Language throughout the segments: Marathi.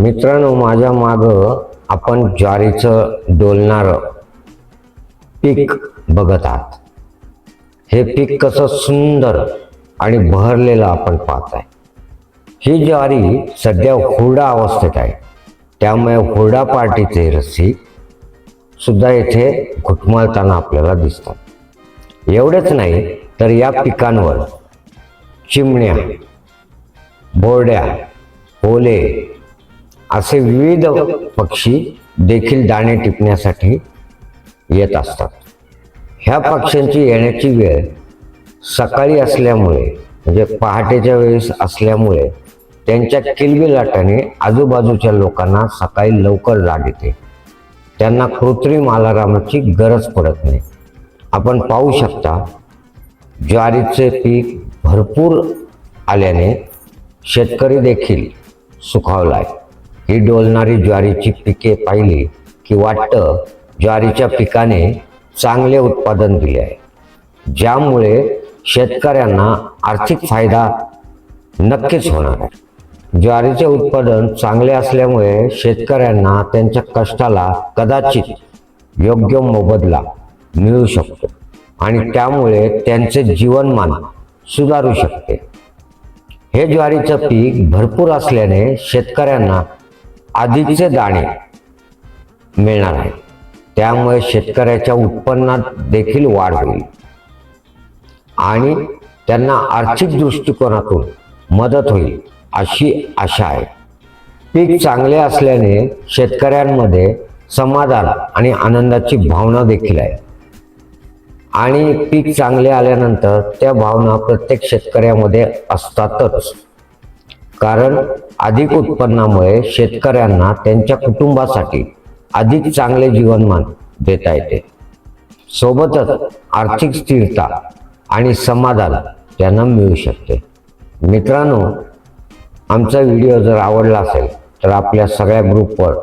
मित्रांनो माझ्या माग आपण ज्वारीचं डोलणारं पीक बघत आहात. हे पीक कसं सुंदर आणि बहरलेलं आपण पाहत आहे ही ज्वारी सध्या हुरडा अवस्थेत आहे. त्यामुळे हुरडा पार्टीचे रस्सी सुद्धा येथे घुटमळताना आपल्याला दिसतात. एवढेच नाही तर या पिकांवर चिमण्या बोरड्या ओले असे विविध पक्षी देखील दाणे टिपण्यासाठी येत असतात. ह्या पक्ष्यांची येण्याची वेळ सकाळी असल्यामुळे म्हणजे पहाटेच्या वेळेस असल्यामुळे त्यांच्या किलबिलाटाने आजूबाजूच्या लोकांना सकाळी लवकर जाग येते. त्यांना कृत्रिम अलारामाची गरज पडत नाही. आपण पाहू शकता ज्वारीचे पीक भरपूर आल्याने शेतकरी देखील सुखावला आहे. ही डोलणारी ज्वारीची पिके पाहिली की वाटतं ज्वारीच्या पिकाने चांगले उत्पादन दिले आहे. ज्यामुळे शेतकऱ्यांना आर्थिक फायदा नक्कीच होणार आहे. ज्वारीचे उत्पादन चांगले असल्यामुळे शेतकऱ्यांना त्यांच्या कष्टाला कदाचित योग्य मोबदला मिळू शकतो आणि त्यामुळे त्यांचे जीवनमान सुधारू शकते. हे ज्वारीचं पीक भरपूर असल्याने शेतकऱ्यांना आधीचे दाणे मिळणार आहे त्यामुळे शेतकऱ्याच्या उत्पन्नात देखील वाढ होईल. आणि त्यांना आर्थिक दृष्टिकोनातून मदत होईल अशी आशा आहे. पीक चांगले असल्याने शेतकऱ्यांमध्ये समाधान आणि आनंदाची भावना देखील आहे. आणि पीक चांगले आल्यानंतर त्या भावना प्रत्येक शेतकऱ्यामध्ये असतातच. कारण अधिक उत्पन्नामुळे शेतकऱ्यांना त्यांच्या कुटुंबासाठी अधिक चांगले जीवनमान देता येते. सोबतच आर्थिक स्थिरता आणि समाधान त्यांना मिळू शकते. मित्रांनो आमचा व्हिडिओ जर आवडला असेल तर आपल्या सगळ्या ग्रुपवर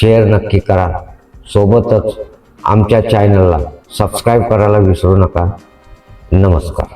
शेअर नक्की करा. सोबतच आमच्या चॅनलला सबस्क्राईब करायला विसरू नका. नमस्कार.